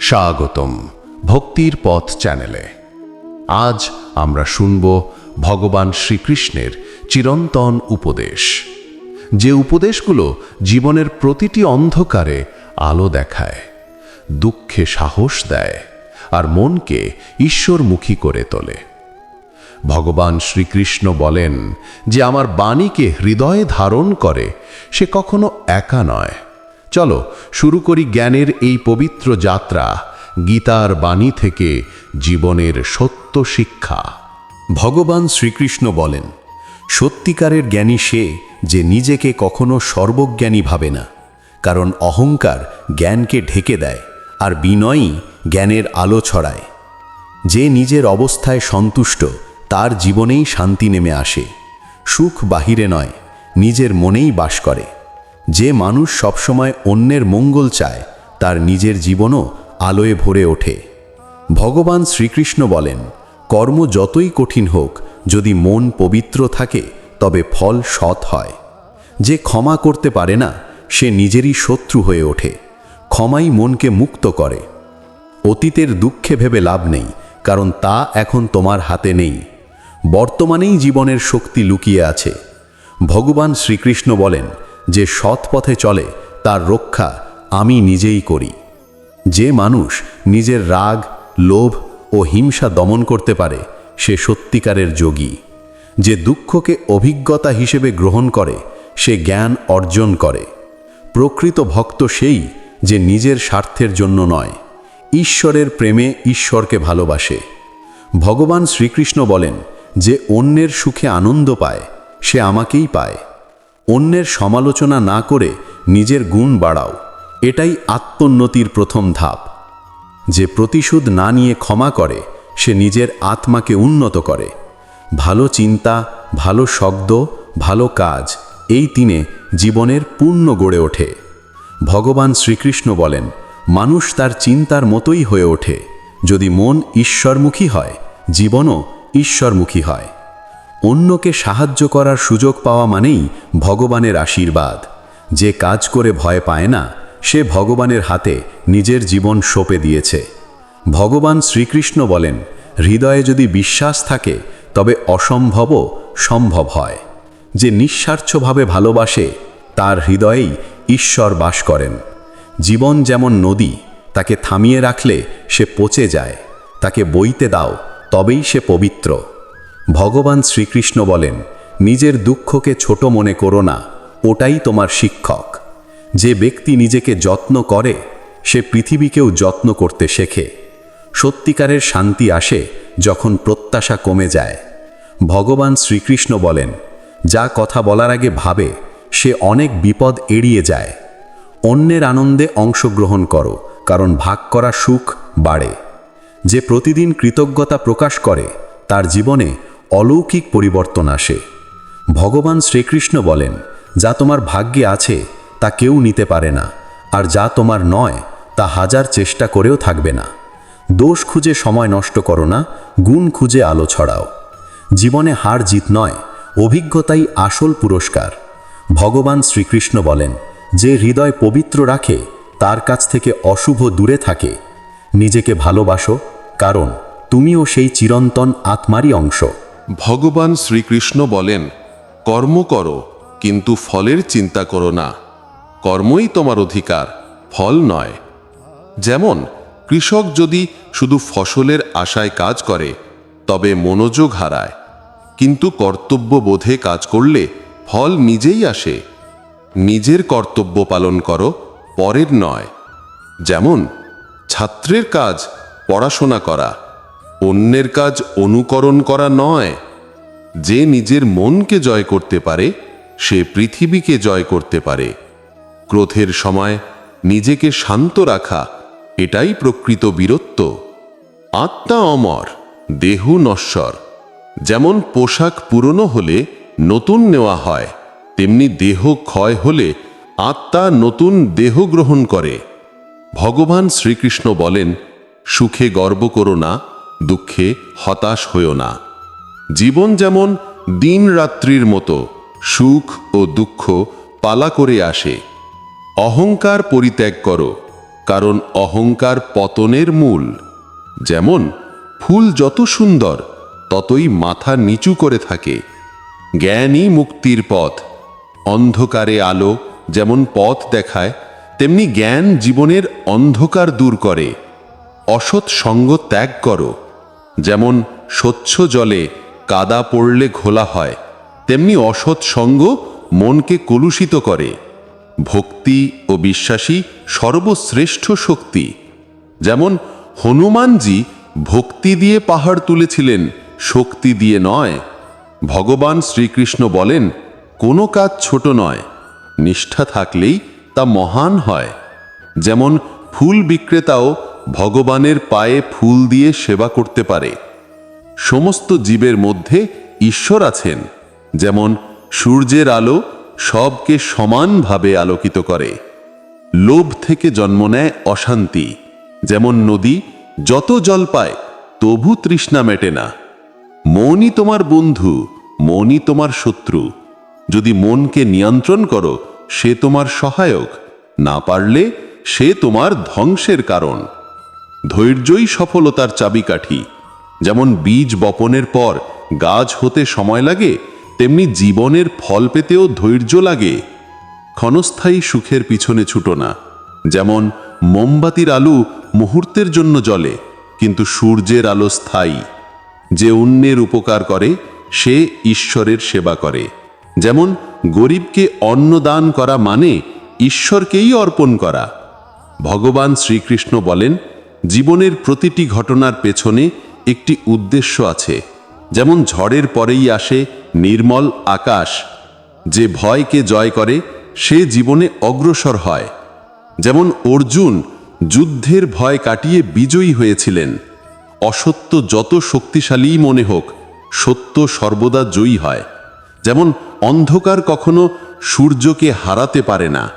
স্বাগতম ভক্তির পথ চ্যানেলে। আজ আমরা শুনব ভগবান শ্রীকৃষ্ণের চিরন্তন উপদেশ। যে উপদেশগুলো জীবনের প্রতিটি অন্ধকারে আলো দেখায়, দুঃখে সাহস দেয় আর মনকে ঈশ্বরমুখী করে তোলে। ভগবান শ্রীকৃষ্ণ বলেন যে আমার বাণীকে হৃদয়ে ধারণ করে সে কখনো একা নয়। চলো, শুরু করি জ্ঞানের এই পবিত্র যাত্রা, গীতার বাণী থেকে জীবনের সত্য শিক্ষা। ভগবান শ্রীকৃষ্ণ বলেন, সত্যিকারের জ্ঞানী সে যে নিজেকে কখনো সর্বজ্ঞানী ভাবে না, কারণ অহংকার জ্ঞানকে ঢেকে দেয় আর বিনয়ই জ্ঞানের আলো ছড়ায়। যে নিজের অবস্থায় সন্তুষ্ট, তার জীবনেই শান্তি নেমে আসে। সুখ বাহিরে নয়, নিজের মনেই বাস করে। যে মানুষ সবসময় অন্যের মঙ্গল চায়, তার নিজের জীবনও আলোয় ভরে ওঠে। ভগবান শ্রীকৃষ্ণ বলেন, কর্ম যতই কঠিন হোক, যদি মন পবিত্র থাকে, তবে ফল সৎ হয়। যে ক্ষমা করতে পারে না, সে নিজেরই শত্রু হয়ে ওঠে। ক্ষমাই মনকে মুক্ত করে। অতীতের দুঃখে ভেবে লাভ নেই, কারণ তা এখন তোমার হাতে নেই। বর্তমানেই জীবনের শক্তি লুকিয়ে আছে। ভগবান শ্রীকৃষ্ণ বলেন যে সৎ পথে চলে, তার রক্ষা আমি নিজেই করি। যে মানুষ নিজের রাগ, লোভ ও হিংসা দমন করতে পারে, সে সত্যিকারের যোগী। যে দুঃখকে অভিজ্ঞতা হিসেবে গ্রহণ করে, সে জ্ঞান অর্জন করে। প্রকৃত ভক্ত সেই যে নিজের স্বার্থের জন্য নয়, ঈশ্বরের প্রেমে ঈশ্বরকে ভালোবাসে। ভগবান শ্রীকৃষ্ণ বলেন, যে অন্যের সুখে আনন্দ পায়, সে আমাকেই পায়। অন্যের সমালোচনা না করে নিজের গুণ বাড়াও। এটাই আত্মোন্নতির প্রথম ধাপ। যে প্রতিশোধ না নিয়ে ক্ষমা করে, সে নিজের আত্মাকে উন্নত করে। ভালো চিন্তা, ভালো শব্দ, ভালো কাজ, এই তিনে জীবনের পূর্ণ গড়ে ওঠে। ভগবান শ্রীকৃষ্ণ বলেন, মানুষ তার চিন্তার মতোই হয়ে ওঠে। যদি মন ঈশ্বরমুখী হয়, জীবনও ঈশ্বরমুখী হয়। অন্যকে সাহায্য করার সুযোগ পাওয়া মানেই ভগবানের আশীর্বাদ। যে কাজ করে ভয় পায় না, সে ভগবানের হাতে নিজের জীবন সঁপে দিয়েছে। ভগবান শ্রীকৃষ্ণ বলেন, হৃদয়ে যদি বিশ্বাস থাকে, তবে অসম্ভবও সম্ভব হয়। যে নিঃস্বার্থভাবে ভালোবাসে, তার হৃদয়েই ঈশ্বর বাস করেন। জীবন যেমন নদী, তাকে থামিয়ে রাখলে সে পচে যায়, তাকে বইতে দাও, তবেই সে পবিত্র। ভগবান শ্রীকৃষ্ণ বলেন, নিজের দুঃখকে ছোট মনে করো না, ওটাই তোমার শিক্ষক। যে ব্যক্তি নিজেকে যত্ন করে, সে পৃথিবীকেও যত্ন করতে শেখে। সত্যিকারের শান্তি আসে যখন প্রত্যাশা কমে যায়। ভগবান শ্রীকৃষ্ণ বলেন, যা কথা বলার আগে ভাবে, সে অনেক বিপদ এড়িয়ে যায়। অন্যের আনন্দে অংশগ্রহণ করো, কারণ ভাগ করা সুখ বাড়ে। যে প্রতিদিন কৃতজ্ঞতা প্রকাশ করে, তার জীবনে অলৌকিক পরিবর্তন আসে। ভগবান শ্রীকৃষ্ণ বলেন, যা তোমার ভাগ্যে আছে, তা কেউ নিতে পারে না, আর যা তোমার নয়, তা হাজার চেষ্টা করেও থাকবে না। দোষ খুঁজে সময় নষ্ট করো না, গুণ খুঁজে আলো ছড়াও। জীবনে হার জিত নয়, অভিজ্ঞতাই আসল পুরস্কার। ভগবান শ্রীকৃষ্ণ বলেন, যে হৃদয় পবিত্র রাখে, তার কাছ থেকে অশুভ দূরে থাকে। নিজেকে ভালোবাসো, কারণ তুমিও সেই চিরন্তন আত্মারই অংশ। ভগবান শ্রীকৃষ্ণ বলেন, কর্ম করো, কিন্তু ফলের চিন্তা করো না। কর্মই তোমার অধিকার, ফল নয়। যেমন, কৃষক যদি শুধু ফসলের আশায় কাজ করে, তবে মনোযোগ হারায়। কিন্তু কর্তব্য বোধে কাজ করলে ফল নিজেই আসে। নিজের কর্তব্য পালন করো, পরের নয়। যেমন, ছাত্রের কাজ, পড়াশোনা করা। অন্যের কাজ অনুকরণ করা নয়। যে নিজের মনকে জয় করতে পারে, সে পৃথিবীকে জয় করতে পারে। ক্রোধের সময় নিজেকে শান্ত রাখা, এটাই প্রকৃত বীরত্ব। আত্মা অমর, দেহ নশ্বর। যেমন পোশাক পুরনো হলে নতুন নেওয়া হয়, তেমনি দেহ ক্ষয় হলে আত্মা নতুন দেহ গ্রহণ করে। ভগবান শ্রীকৃষ্ণ বলেন, সুখে গর্ব করো না দুঃখে হতাশ হইও না। জীবন যেমন দিন রাত্রির মতো সুখ ও দুঃখ পালা করে আসে। অহংকার পরিত্যাগ করো, কারণ অহংকার পতনের মূল। যেমন ফুল যত সুন্দর, ততই মাথা নিচু করে থাকে। জ্ঞানই মুক্তির পথ, অন্ধকারে আলো যেমন পথ দেখায়, তেমনি জ্ঞান জীবনের অন্ধকার দূর করে। অসৎ সঙ্গ ত্যাগ করো। যেমন স্বচ্ছ জলে কাদা পড়লে ঘোলা হয়, তেমনি অসৎ সঙ্গ মনকে কলুষিত করে। ভক্তি ও বিশ্বাসী সর্বশ্রেষ্ঠ শক্তি। যেমন হনুমানজি ভক্তি দিয়ে পাহাড় তুলেছিলেন, শক্তি দিয়ে নয়। ভগবান শ্রীকৃষ্ণ বলেন, কোনো কাজ ছোট নয়, নিষ্ঠা থাকলেই তা মহান হয়। যেমন ফুল বিক্রেতাও ভগবানের পায়ে ফুল দিয়ে সেবা করতে পারে। সমস্ত জীবের মধ্যে ঈশ্বর আছেন, যেমন সূর্যের আলো সবকে সমানভাবে আলোকিত করে। লোভ থেকে জন্ম নেয় অশান্তি, যেমন নদী যত জল পায় তবু তৃষ্ণা মেটে না। মনই তোমার বন্ধু, মনই তোমার শত্রু। যদি মনকে নিয়ন্ত্রণ করো, সে তোমার সহায়ক, না পারলে সে তোমার ধ্বংসের কারণ। ধৈর্যই সফলতার চাবিকাঠি। যেমন বীজ বপনের পর গাছ হতে সময় লাগে, তেমনি জীবনের ফল পেতেও ধৈর্য লাগে। ক্ষণস্থায়ী সুখের পিছনে ছুটো না। যেমন মোমবাতির আলু মুহূর্তের জন্য জ্বলে, কিন্তু সূর্যের আলো স্থায়ী। যে অন্যের উপকার করে, সে ঈশ্বরের সেবা করে। যেমন গরিবকে অন্ন দান করা মানে ঈশ্বরকেই অর্পণ করা। ভগবান শ্রীকৃষ্ণ বলেন জীবনের প্রতিটি ঘটনার পেছনে একটি উদ্দেশ্য আছে। যেমন ঝড়ের পরেই আসে নির্মল আকাশ। যে ভয়কে জয় করে, সে জীবনে অগ্রসর হয়। যেমন অর্জুন যুদ্ধের ভয় কাটিয়ে বিজয়ী হয়েছিলেন। অসত্য যত শক্তিশালী মনে হোক, সত্য সর্বদা জয়ী হয়। যেমন অন্ধকার কখনো সূর্যকে হারাতে পারে না।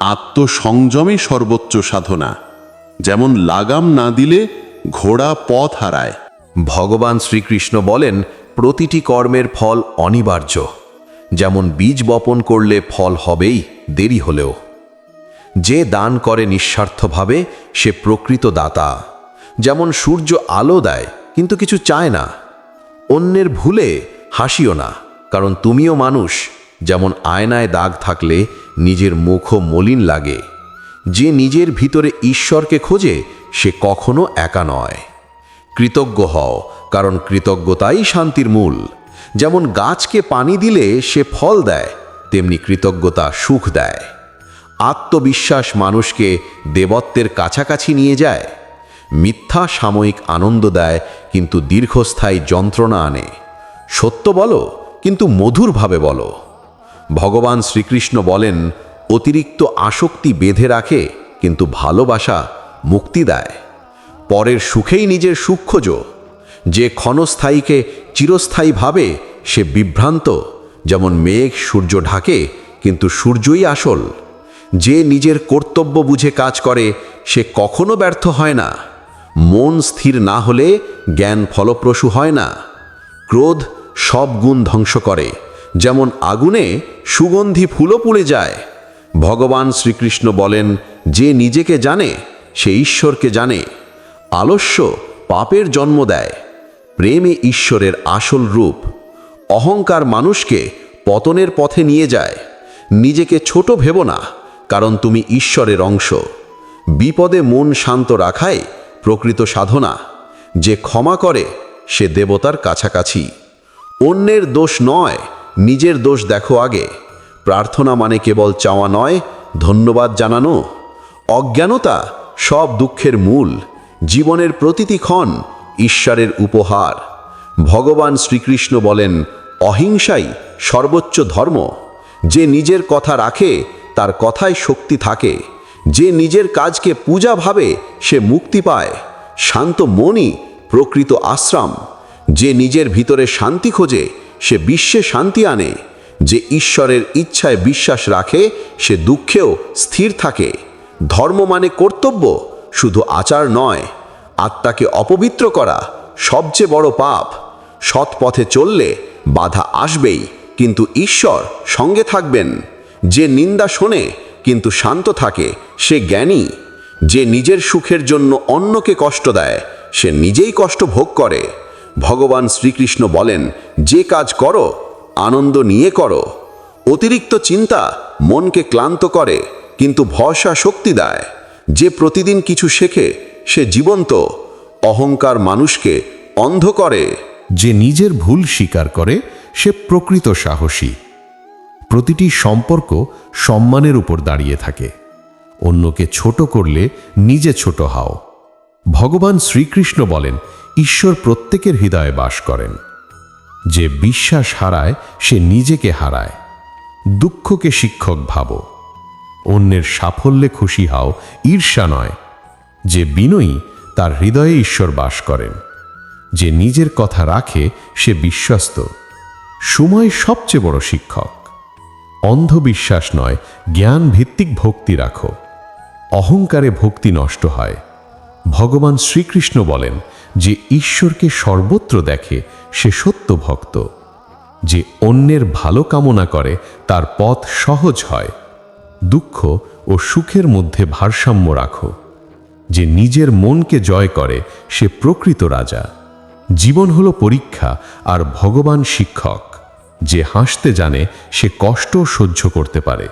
আত্মসংযমে সর্বোচ্চ সাধনা। যেমন লাগাম না দিলে ঘোড়া পথ হারায়। ভগবান শ্রীকৃষ্ণ বলেন, প্রতিটি কর্মের ফল অনিবার্য। যেমন বীজ বপন করলে ফল হবেই, দেরি হলেও। যে দান করে নিঃস্বার্থভাবে, সে প্রকৃত দাতা। যেমন সূর্য আলো দেয়, কিন্তু কিছু চায় না। অন্যের ভুলে হাসিও না, কারণ তুমিও মানুষ। যেমন আয়নায় দাগ থাকলে, নিজের মুখও মলিন লাগে। যে নিজের ভিতরে ঈশ্বরকে খোঁজে, সে কখনো একা নয়। কৃতজ্ঞ হও, কারণ কৃতজ্ঞতাই শান্তির মূল। যেমন গাছকে পানি দিলে সে ফল দেয়, তেমনি কৃতজ্ঞতা সুখ দেয়। আত্মবিশ্বাস মানুষকে দেবত্বের কাছাকাছি নিয়ে যায়। মিথ্যা সাময়িক আনন্দ দেয়, কিন্তু দীর্ঘস্থায়ী যন্ত্রণা আনে। সত্য বলো, কিন্তু মধুরভাবে বলো। ভগবান শ্রীকৃষ্ণ বলেন অতিরিক্ত আসক্তি বেঁধে রাখে, কিন্তু ভালোবাসা মুক্তি দেয়। পরের সুখেই নিজের সুখ যে ক্ষণস্থায়ীকে চিরস্থায়ী ভাবে, সে বিভ্রান্ত। যেমন মেঘ সূর্য ঢাকে, কিন্তু সূর্যই আসল। যে নিজের কর্তব্য বুঝে কাজ করে, সে কখনো ব্যর্থ হয় না। মন স্থির না হলে জ্ঞান ফলপ্রসূ হয় না। ক্রোধ সব গুণ ধ্বংস করে। যেমন আগুনে সুগন্ধি ফুলও পুড়ে যায়। ভগবান শ্রীকৃষ্ণ বলেন, যে নিজেকে জানে, সে ঈশ্বরকে জানে। আলস্য পাপের জন্ম দেয়। প্রেমে ঈশ্বরের আসল রূপ। অহংকার মানুষকে পতনের পথে নিয়ে যায়। নিজেকে ছোট ভেব না, কারণ তুমি ঈশ্বরের অংশ। বিপদে মন শান্ত রাখাই প্রকৃত সাধনা। যে ক্ষমা করে, সে দেবতার কাছাকাছি। অন্যের দোষ নয়, নিজের দোষ দেখো আগে। প্রার্থনা মানে কেবল চাওয়া নয়, ধন্যবাদ জানানো। অজ্ঞানতা সব দুঃখের মূল, জীবনের প্রতিটি ক্ষণ ঈশ্বরের উপহার। ভগবান শ্রীকৃষ্ণ বলেন, অহিংসাই সর্বোচ্চ ধর্ম। যে নিজের কথা রাখে, তার কথায় শক্তি থাকে। যে নিজের কাজকে পূজা ভাবে, সে মুক্তি পায়। শান্ত মনই প্রকৃত আশ্রম। যে নিজের ভিতরে শান্তি খোঁজে, সে বিশ্বে শান্তি আনে। যে ঈশ্বরের ইচ্ছায় বিশ্বাস রাখে, সে দুঃখেও স্থির থাকে। ধর্ম মানে কর্তব্য, শুধু আচার নয়। আত্মাকে অপবিত্র করা সবচেয়ে বড় পাপ। সৎ পথে চললে বাধা আসবেই, কিন্তু ঈশ্বর সঙ্গে থাকবেন। যে নিন্দা শোনে, কিন্তু শান্ত থাকে, সে জ্ঞানী। যে নিজের সুখের জন্য অন্যকে কষ্ট দেয়, সে নিজেই কষ্ট ভোগ করে। ভগবান শ্রীকৃষ্ণ বলেন, যে কাজ করো আনন্দ নিয়ে করো। অতিরিক্ত চিন্তা মনকে ক্লান্ত করে, কিন্তু ভরসা শক্তি দেয়। যে প্রতিদিন কিছু শেখে, সে জীবন্ত। অহংকার মানুষকে অন্ধ করে। যে নিজের ভুল স্বীকার করে, সে প্রকৃত সাহসী। প্রতিটি সম্পর্ক সম্মানের উপর দাঁড়িয়ে থাকে। অন্যকে ছোট করলে নিজে ছোট হও। ভগবান শ্রীকৃষ্ণ বলেন, ঈশ্বর প্রত্যেকের হৃদয়ে বাস করেন। যে বিশ্বাস হারায়, সে নিজেকে হারায়। দুঃখকে শিক্ষক ভাবো। অন্যের সাফল্যে খুশি হও, ঈর্ষা নয়। যে বিনয়ী, তার হৃদয়ে ঈশ্বর বাস করেন। যে নিজের কথা রাখে, সে বিশ্বস্ত। সময় সবচেয়ে বড় শিক্ষক। অন্ধবিশ্বাস নয় জ্ঞান ভিত্তিক ভক্তি রাখো। অহংকারে ভক্তি নষ্ট হয়। ভগবান শ্রীকৃষ্ণ বলেন যে ঈশ্বরকে সর্বত্র দেখে, সে সত্য ভক্ত। যে অন্যের ভালো কামনা করে, তার পথ সহজ হয়। দুঃখ ও সুখের মধ্যে ভারসাম্য রাখো। যে নিজের মনকে জয় করে, সে প্রকৃত রাজা। জীবন হলো পরীক্ষা আর ভগবান শিক্ষক। যে হাসতে জানে, সে কষ্ট সহ্য করতে পারে।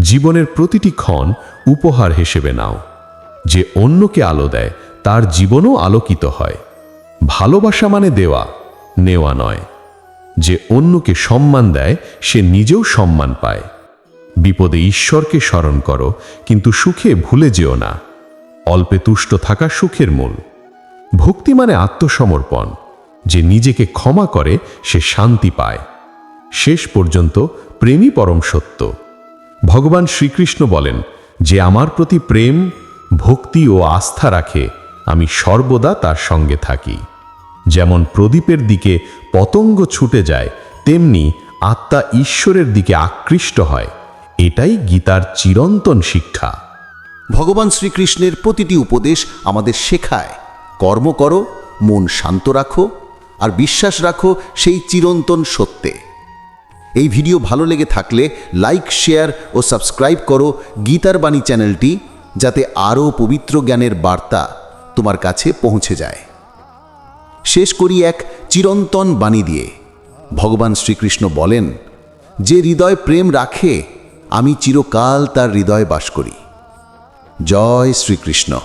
জীবনের প্রতিটি ক্ষণ উপহার হিসেবে নাও। যে অন্যকে আলো দেয়, তার জীবনও আলোকিত হয়। ভালোবাসা মানে দেওয়া, নেওয়া নয়। যে অন্যকে সম্মান দেয়, সে নিজেও সম্মান পায়। বিপদে ঈশ্বরকে স্মরণ করো, কিন্তু সুখে ভুলে যেও না। অল্পে তুষ্ট থাকা সুখের মূল। ভক্তি মানে আত্মসমর্পণ। যে নিজেকে ক্ষমা করে, সে শান্তি পায়। শেষ পর্যন্ত প্রেমই পরম সত্য। ভগবান শ্রীকৃষ্ণ বলেন, যে আমার প্রতি প্রেম ভক্তি ও আস্থা রাখে, আমি সর্বদা তার সঙ্গে থাকি। যেমন প্রদীপের দিকে পতঙ্গ ছুটে যায়, তেমনি আত্মা ঈশ্বরের দিকে আকৃষ্ট হয়। এটাই গীতার চিরন্তন শিক্ষা। ভগবান শ্রীকৃষ্ণের প্রতিটি উপদেশ আমাদের শেখায়। কর্ম করো, মন শান্ত রাখো, আর বিশ্বাস রাখো সেই চিরন্তন সত্যে। এই ভিডিও ভালো লেগে থাকলে লাইক, শেয়ার ও সাবস্ক্রাইব করো গীতার বাণী চ্যানেলটি। যাতে আরও পবিত্র জ্ঞানের বার্তা তোমার কাছে পৌঁছে যায়। শেষ করি এক চিরন্তন বাণী দিয়ে। ভগবান শ্রীকৃষ্ণ বলেন, যে হৃদয় প্রেম রাখে, আমি চিরকাল তার হৃদয়ে বাস করি। জয় শ্রীকৃষ্ণ।